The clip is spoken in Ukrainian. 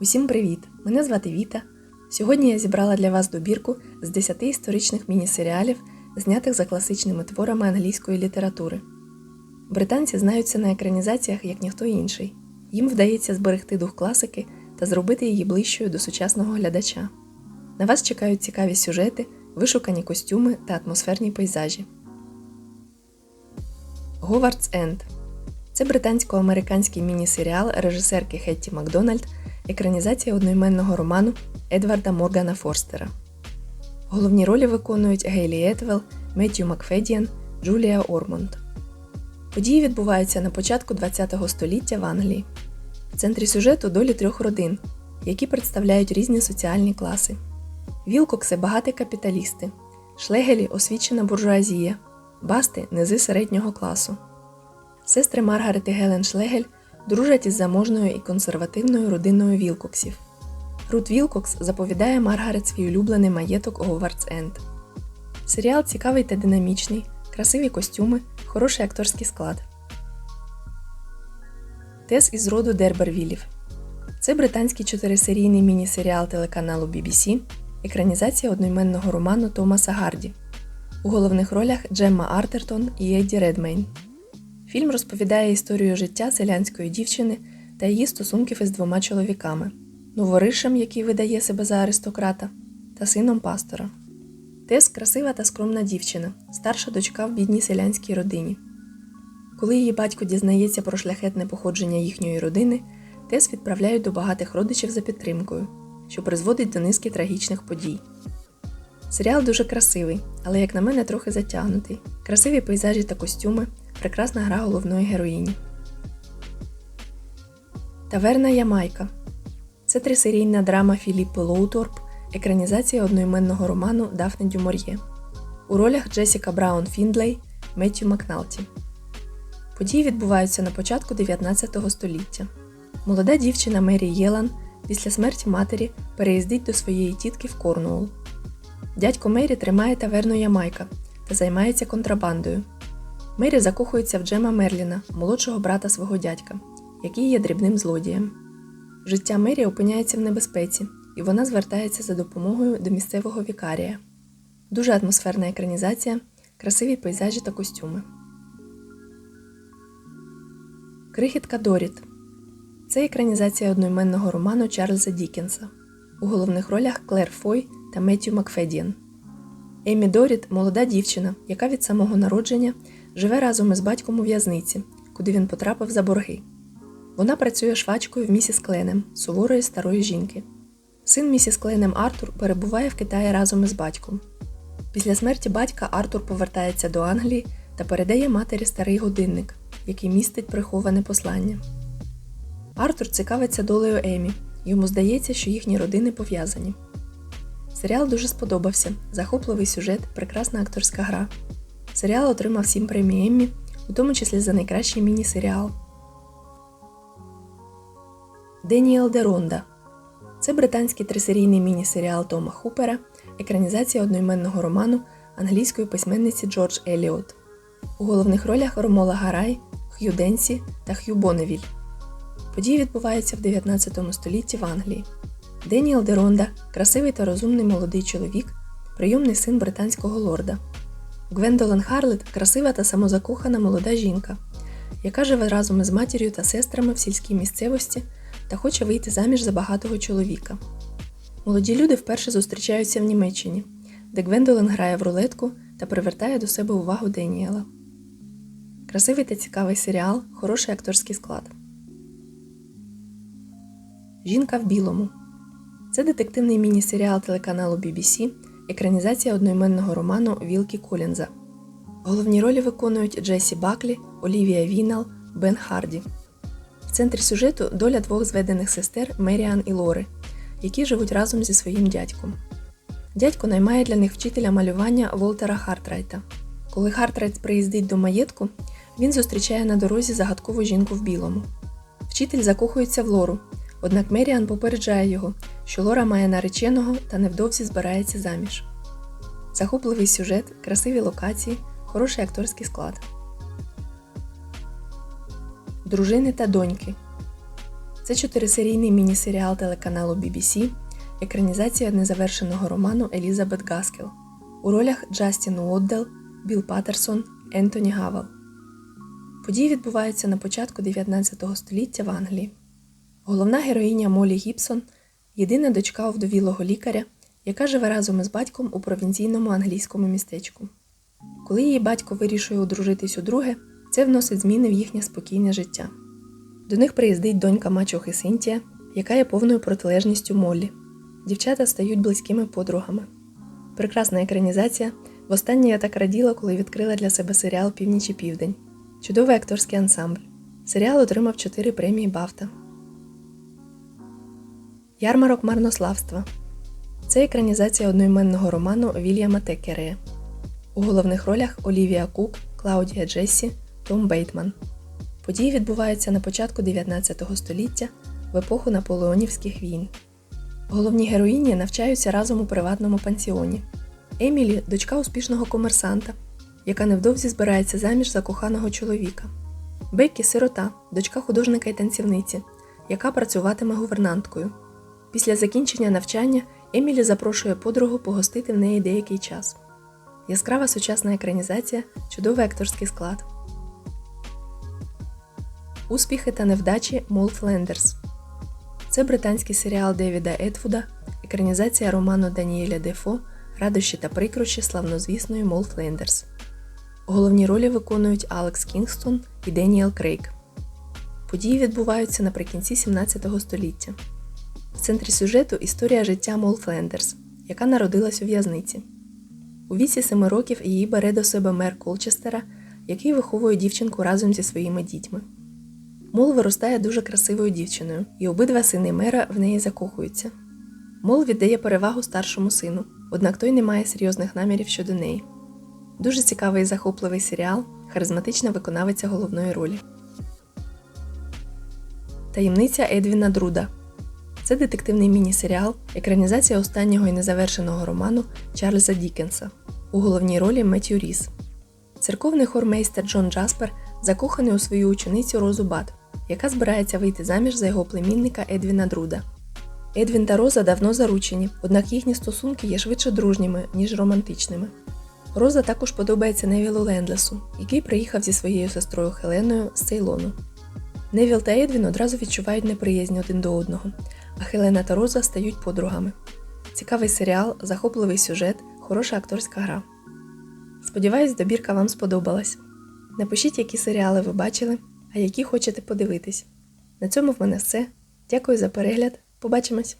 Усім привіт! Мене звати Віта. Сьогодні я зібрала для вас добірку з 10 історичних міні-серіалів, знятих за класичними творами англійської літератури. Британці знаються на екранізаціях як ніхто інший. Їм вдається зберегти дух класики та зробити її ближчою до сучасного глядача. На вас чекають цікаві сюжети, вишукані костюми та атмосферні пейзажі. Говардс Енд це британсько-американський міні-серіал режисерки Хетті Макдональд, екранізація одноіменного роману Едварда Моргана Форстера. Головні ролі виконують Гейлі Етвелл, Меттью Макфедіан, Джулія Ормонд. Події відбуваються на початку ХХ століття в Англії. В центрі сюжету долі трьох родин, які представляють різні соціальні класи. Вілкокси багаті капіталісти, шлегелі освічена буржуазія, басти низи середнього класу. Сестри Маргарет і Гелен Шлегель дружать із заможною і консервативною родиною Вілкоксів. Рут Вілкокс заповідає Маргарет свій улюблений маєток Говардс Енд. Серіал цікавий та динамічний, красиві костюми, хороший акторський склад. Тес із роду Дербервілів. Це британський чотирисерійний міні-серіал телеканалу BBC, екранізація одноіменного роману Томаса Гарді. У головних ролях Джемма Артертон і Едді Редмейн. Фільм розповідає історію життя селянської дівчини та її стосунків із двома чоловіками новоришем, який видає себе за аристократа, та сином пастора. Тес красива та скромна дівчина, старша дочка в бідній селянській родині. Коли її батько дізнається про шляхетне походження їхньої родини, Тес відправляють до багатих родичів за підтримкою, що призводить до низки трагічних подій. Серіал дуже красивий, але, як на мене, трохи затягнутий. Красиві пейзажі та костюми, прекрасна гра головної героїні. Таверна Ямайка. Це трисерійна драма Філіппи Лоуторп, екранізація одноіменного роману Дафне Дюмор'є. У ролях Джесіка Браун Фіндлей, Меттью Макналті. Події відбуваються на початку 19 століття. Молода дівчина Мері Єлан після смерті матері переїздить до своєї тітки в Корнуол. Дядько Мері тримає таверну Ямайка та займається контрабандою. Мері закохується в Джема Мерліна, молодшого брата свого дядька, який є дрібним злодієм. Життя Мері опиняється в небезпеці, і вона звертається за допомогою до місцевого вікарія. Дуже атмосферна екранізація, красиві пейзажі та костюми. Крихітка Доріт. Це екранізація одноіменного роману Чарльза Дікенса. У головних ролях Клер Фой та Меттью Макфедіан. Емі Доріт молода дівчина, яка від самого народження живе разом із батьком у в'язниці, куди він потрапив за борги. Вона працює швачкою в місіс Кленем, суворої старої жінки. Син місіс Кленем Артур перебуває в Китаї разом із батьком. Після смерті батька Артур повертається до Англії та передає матері старий годинник, який містить приховане послання. Артур цікавиться долею Емі, йому здається, що їхні родини пов'язані. Серіал дуже сподобався, захопливий сюжет, прекрасна акторська гра. Серіал отримав 7 премій Еммі, у тому числі за найкращий міні-серіал. Деніел Деронда. Це британський трисерійний міні-серіал Тома Хупера, екранізація одноіменного роману англійської письменниці Джордж Еліот. У головних ролях Ромола Гарай, Х'ю Денсі та Х'ю Боневіль. Події відбуваються в 19 столітті в Англії. Деніел Деронда красивий та розумний молодий чоловік, прийомний син британського лорда. Гвендолен Харлет красива та самозакохана молода жінка, яка живе разом із матір'ю та сестрами в сільській місцевості та хоче вийти заміж за багатого чоловіка. Молоді люди вперше зустрічаються в Німеччині, де Гвендолен грає в рулетку та привертає до себе увагу Деніела. Красивий та цікавий серіал, хороший акторський склад. Жінка в білому. Це детективний міні-серіал телеканалу BBC, екранізація одноіменного роману Вілкі Колінза. Головні ролі виконують Джесі Баклі, Олівія Вінал, Бен Харді. В центрі сюжету доля двох зведених сестер Меріан і Лори, які живуть разом зі своїм дядьком. Дядько наймає для них вчителя малювання Волтера Хартрайта. Коли Хартрайт приїздить до маєтку, він зустрічає на дорозі загадкову жінку в білому. Вчитель закохується в Лору, однак Меріан попереджає його, що Лора має нареченого та невдовзі збирається заміж. Захопливий сюжет, красиві локації, хороший акторський склад. Дружини та доньки. Це чотирисерійний міні-серіал телеканалу BBC, екранізація незавершеного роману Елізабет Гаскел. У ролях Джастін Уоддел, Білл Паттерсон, Ентоні Гавел. Події відбуваються на початку 19 століття в Англії. Головна героїня Молі Гібсон єдина дочка овдовілого лікаря, яка живе разом із батьком у провінційному англійському містечку. Коли її батько вирішує одружитись удруге, це вносить зміни в їхнє спокійне життя. До них приїздить донька мачохи Синтія, яка є повною протилежністю Моллі. Дівчата стають близькими подругами. Прекрасна екранізація. Востаннє я так раділа, коли відкрила для себе серіал Північ і Південь. Чудовий акторський ансамбль. Серіал отримав 4 премії Бафта. Ярмарок марнославства. Це екранізація одноіменного роману Вільяма Текерея. У головних ролях Олівія Кук, Клаудія Джессі, Том Бейтман. Події відбуваються на початку 19 століття в епоху наполеонівських війн. Головні героїні навчаються разом у приватному пансіоні. Емілі дочка успішного комерсанта, яка невдовзі збирається заміж за коханого чоловіка. Беккі сирота, дочка художника і танцівниці, яка працюватиме гувернанткою. Після закінчення навчання Емілі запрошує подругу погостити в неї деякий час. Яскрава сучасна екранізація, чудовий акторський склад. Успіхи та невдачі Мол Флендерс. Це британський серіал Девіда Етвуда, екранізація роману Даніеля Дефо Радощі та прикрощі славнозвісної Мол Флендерс. Головні ролі виконують Алекс Кінгстон і Деніел Крейг. Події відбуваються наприкінці 17 століття. В центрі сюжету історія життя Мол Флендерс, яка народилась у в'язниці. У віці семи років її бере до себе мер Колчестера, який виховує дівчинку разом зі своїми дітьми. Мол виростає дуже красивою дівчиною, і обидва сини мера в неї закохуються. Мол віддає перевагу старшому сину, однак той не має серйозних намірів щодо неї. Дуже цікавий і захопливий серіал, харизматична виконавиця головної ролі. Таємниця Едвіна Друда. Це детективний міні-серіал, екранізація останнього і незавершеного роману Чарльза Дікенса. У головній ролі Меттью Ріс. Церковний хормейстер Джон Джаспер закоханий у свою ученицю Розу Бат, яка збирається вийти заміж за його племінника Едвіна Друда. Едвін та Роза давно заручені, однак їхні стосунки є швидше дружніми, ніж романтичними. Роза також подобається Невілу Лендлесу, який приїхав зі своєю сестрою Хеленою з Цейлону. Невіл та Едвін одразу відчувають неприязнь один до одного, а Хелена та Роза стають подругами. Цікавий серіал, захопливий сюжет, хороша акторська гра. Сподіваюсь, добірка вам сподобалась. Напишіть, які серіали ви бачили, а які хочете подивитись. На цьому в мене все. Дякую за перегляд. Побачимось!